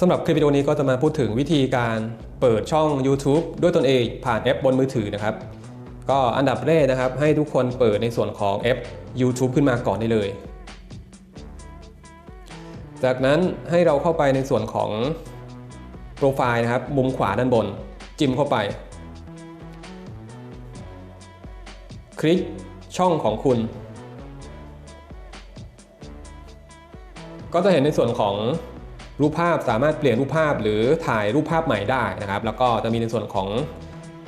สำหรับคลิปวิดีโอนี้ก็จะมาพูดถึงวิธีการเปิดช่อง YouTube ด้วยตนเองผ่านแอปบนมือถือนะครับ ก็อันดับแรกนะครับ ให้ทุกคนเปิดในส่วนของแอป YouTube ขึ้นมาก่อนได้เลย จากนั้นให้เราเข้าไปในส่วนของโปรไฟล์นะครับ มุมขวาด้านบน จิ้มเข้าไป คลิกช่องของคุณ ก็จะเห็นในส่วนของ รูปภาพสามารถเปลี่ยนรูปภาพหรือถ่ายรูปภาพใหม่ได้นะครับ แล้วก็จะมีในส่วนของ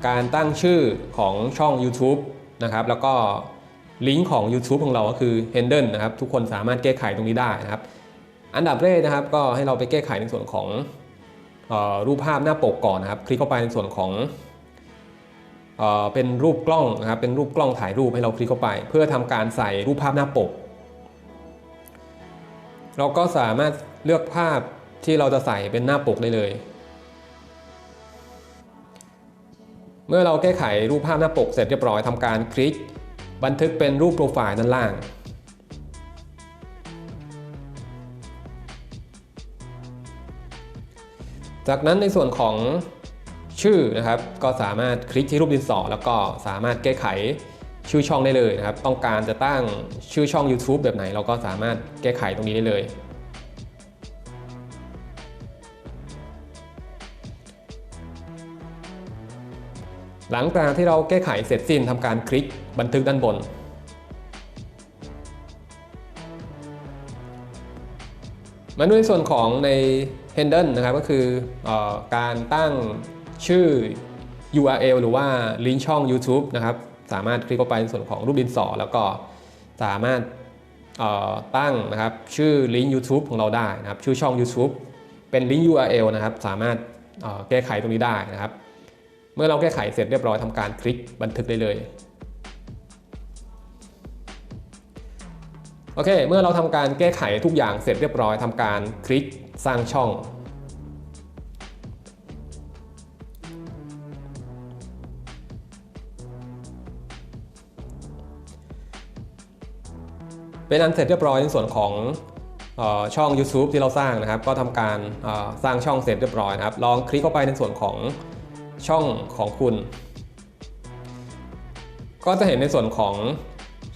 การตั้งชื่อของช่อง YouTube นะครับ แล้วก็ลิงก์ของ YouTube ของเราก็คือ Handle นะครับ ทุกคนสามารถแก้ไขตรงนี้ได้นะครับ อันดับแรกนะครับ ก็ให้เราไปแก้ไขในส่วนของออรูปภาพหน้าปกก่อนนะครับ คลิกเข้าไปในส่วนของเออเป็นรูปกล้องนะครับ เป็นรูปกล้องถ่ายรูปให้เราคลิกเข้าไป เพื่อทำการใส่รูปภาพหน้าปก เราก็สามารถเลือกภาพ ที่เราจะใส่เป็นหน้าปกได้เลย เมื่อเราแก้ไขรูปภาพหน้าปกเสร็จเรียบร้อยทำการคลิก บันทึกเป็นรูปโปรไฟล์ด้านล่าง จากนั้นในส่วนของชื่อนะครับก็สามารถคลิกที่รูปดินสอแล้วก็สามารถแก้ไขชื่อช่องได้เลยนะครับ ต้องการจะตั้งชื่อช่อง YouTube แบบไหน เราก็สามารถแก้ไขตรงนี้ได้เลย หลังจากที่เราแก้ไขเสร็จสิ้นทำการคลิกบันทึกด้านบน มาดูในส่วนของใน Handle นะครับก็คืออการตั้งชื่อ URL หรือว่าลิงก์ช่อง YouTube นะครับสามารถคลิกเข้าไปในส่วนของรูปดินสอ แล้วก็สามารถตั้งนะครับชื่อลิงก์ YouTube ของเราได้นะครับชื่อช่อง YouTube เป็นลิงก์ URL นะครับสามารถแก้ไขตรงนี้ได้นะครับ มื่อเราแก้ไขเสร็จเรียบร้อยทำการคลิกบันทึกได้เลยโอเค เมื่อเราทำการแก้ไขทุกอย่างเสร็จเรียบร้อยทำการคลิกสร้างช่อง เป็นอันเสร็จเรียบร้อยในส่วนของออช่อง YouTube ที่เราสร้างนะครับ ก็ทำการสร้างช่องเสร็จเรียบร้อยนะครับ ลองคลิกเข้าไปในส่วนของ ช่องของคุณ ก็จะเห็นในส่วนของ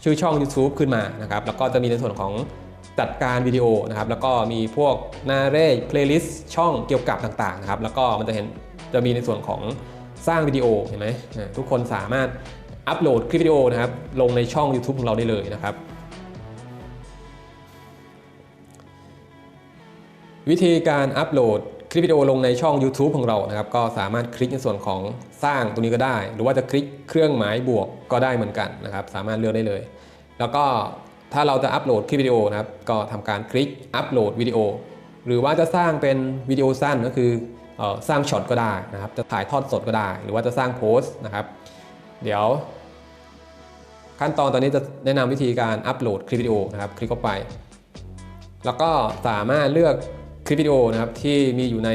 ชื่อช่อง YouTube ขึ้นมานะครับ แล้วก็จะมีในส่วนของจัดการวิดีโอนะครับ แล้วก็มีพวกหน้าเร่เพลย์ลิสต์ช่องเกี่ยวกับต่างๆนะครับ แล้วก็มันจะเห็นจะมีในส่วนของสร้างวิดีโอเห็นไหมทุกคนสามารถอัปโหลดคลิปวิดีโอนะครับ ลงในช่อง YouTube ของเราได้เลยนะครับ วิธีการอัปโหลด ลิปวิดีโอลงในช่อง YouTube ของเรานะครับก็สามารถคลิกในส่วนของสร้างตรงนี้ก็ได้ หรือว่าจะคลิกเครื่องหมายบวกก็ได้เหมือนกันนะครับสามารถเลือกได้เลย แล้วก็ถ้าเราจะอัปโหลดคลิปวิดีโอนะครับก็ทำการคลิกอัปโหลดวิดีโอ หรือว่าจะสร้างเป็นวิดีโอสั้นก็คือออสร้างช็อตก็ได้นะครับจะถ่ายทอดสดก็ได้ หรือว่าจะสร้างโพสต์นะครับ เดี๋ยว ขั้นตอนตอนนี้จะแนะนำวิธีการอัปโหลดคลิปวิดีโอนะครับ คลิกเข้าไป แล้วก็สามารถเลือก คลิปวิดีโอนะครับที่มีอยู่ใน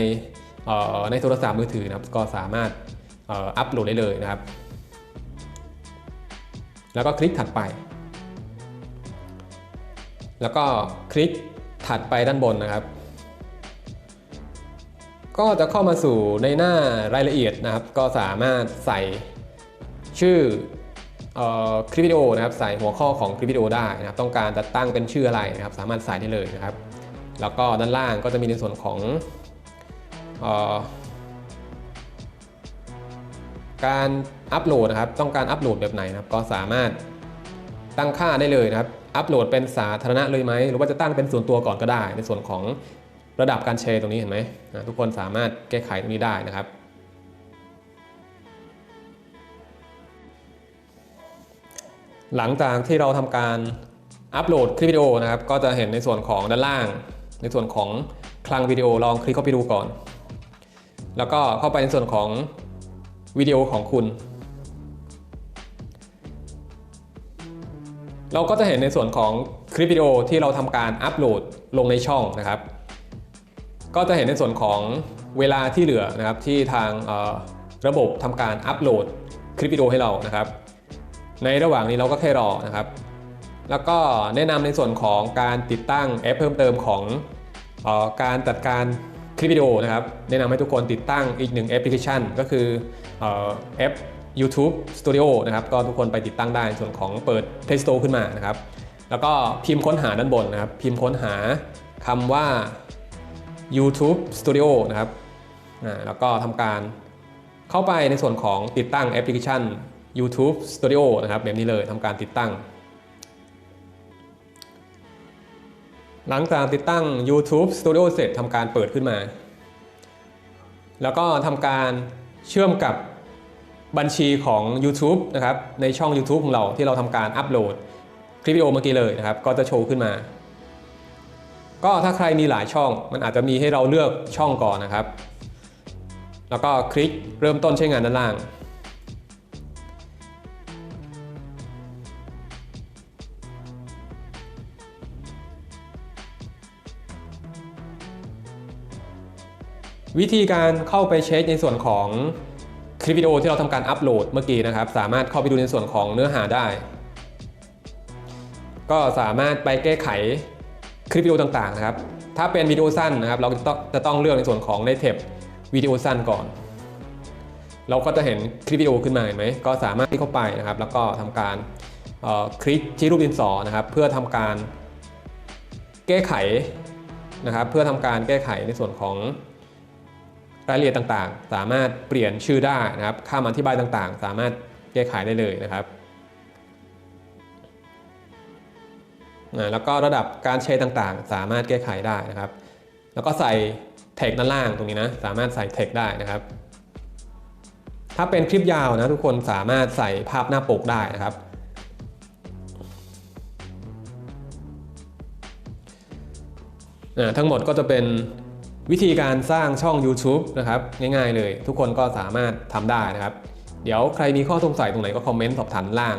ในโทรศัพท์มือถือนะครับก็สามารถอ,อ,อัปโหลดได้เลยนะครับ แล้วก็คลิกถัดไป แล้วก็คลิกถัดไปด้านบนนะครับ ก็จะเข้ามาสู่ในหน้ารายละเอียดนะครับ ก็สามารถใส่ชื่อเอ่อคลิปวิดีโอนะครับใส่หัวข้อของคลิปวิดีโอได้นะครับ ต้องการจะตั้งเป็นชื่ออะไรนะครับ สามารถใส่ได้เลยนะครับ แล้วก็ด้านล่างก็จะมีในส่วนของออการอัปโหลดนะครับ ต้องการอัปโหลดแบบไหนนะครับ ก็สามารถตั้งค่าได้เลยนะครับ อัปโหลดเป็นสาธารณะเลยไหม หรือว่าจะตั้งเป็นส่วนตัวก่อนก็ได้ ในส่วนของระดับการแชร์ตรงนี้เห็นไหมอ่าทุกคนสามารถแก้ไขตรงนี้ได้นะครับหลังจากที่เราทำการอัปโหลดคลิปวิดีโอนะครับ ก็จะเห็นในส่วนของด้านล่าง ในส่วนของคลังวิดีโอลองคลิกเข้าไปดูก่อน แล้วก็เข้าไปในส่วนของวิดีโอของคุณ เราก็จะเห็นในส่วนของคลิปวิดีโอที่เราทำการอัปโหลดลงในช่องนะครับ ก็จะเห็นในส่วนของเวลาที่เหลือนะครับที่ทางระบบทำการอัปโหลดคลิปวิดีโอให้เรานะครับ ในระหว่างนี้เราก็แค่รอนะครับ แล้วก็แนะนำในส่วนของการติดตั้งแอปเพิ่มเติมของออการจัดการคลิปวิดีโอนะครับ แนะนำให้ทุกคนติดตั้งอีกหนึ่งแอปพลิเคชัน ก็คืออแอป YouTube Studio นะครับ ก็ทุกคนไปติดตั้งได้ส่วนของเปิด Play Store ขึ้นมานะครับ แล้วก็พิมพ์ค้นหาด้านบนนะครับ พิมพ์ค้นหาคำว่า YouTube Studio นะครับแล้วก็ทำการเข้าไปในส่วนของติดตั้งแอปพลิเคชัน YouTube Studio นะครับแบบนี้เลยทำการติดตั้ง หลังจากติดตั้ง YouTube Studio เสร็จทำการเปิดขึ้นมา แล้วก็ทำการเชื่อมกับบัญชีของ YouTube นะครับในช่อง YouTube ของเราที่เราทำการอัปโหลดคลิปวิดีโอเมื่อกี้เลยนะครับ ก็จะโชว์ขึ้นมา ก็ถ้าใครมีหลายช่องมันอาจจะมีให้เราเลือกช่องก่อนนะครับ แล้วก็คลิกเริ่มต้นใช้งานด้านล่าง วิธีการเข้าไปเช็คในส่วนของคลิปวิดีโอที่เราทำการอัปโหลดเมื่อกี้นะครับ สามารถเข้าไปดูในส่วนของเนื้อหาได้ ก็สามารถไปแก้ไขคลิปวิดีโอต่างๆนะครับ ถ้าเป็นวิดีโอสั้นนะครับ เราจะต้องจะต้องเลือกในส่วนของในเทปวิดีโอสั้นก่อน เราก็จะเห็นคลิปวิดีโอขึ้นมาเห็นไหมก็สามารถที่เข้าไปนะครับ แล้วก็ทำการคลิกที่รูปดินสอนะครับ เพื่อทำการแก้ไขนะครับ เพื่อทำการแก้ไขในส่วนของ รายละเอียดต่างๆ สามารถเปลี่ยนชื่อได้นะครับค่ามาที่ใบต่างๆ สามารถแก้ไขได้เลยนะครับแล้วก็ระดับการใช้ต่างๆ สามารถแก้ไขได้นะครับ แล้วก็ใส่แท็กด้านล่างตรงนี้นะสามารถใส่แท็กได้นะครับ ถ้าเป็นคลิปยาวนะทุกคนสามารถใส่ภาพหน้าปกได้นะครับ ทั้งหมดก็จะเป็น วิธีการสร้างช่อง YouTube นะครับง่ายๆเลย ทุกคนก็สามารถทำได้นะครับ เดี๋ยวใครมีข้อสงสัยตรงไหนก็คอมเมนต์สอบถามล่าง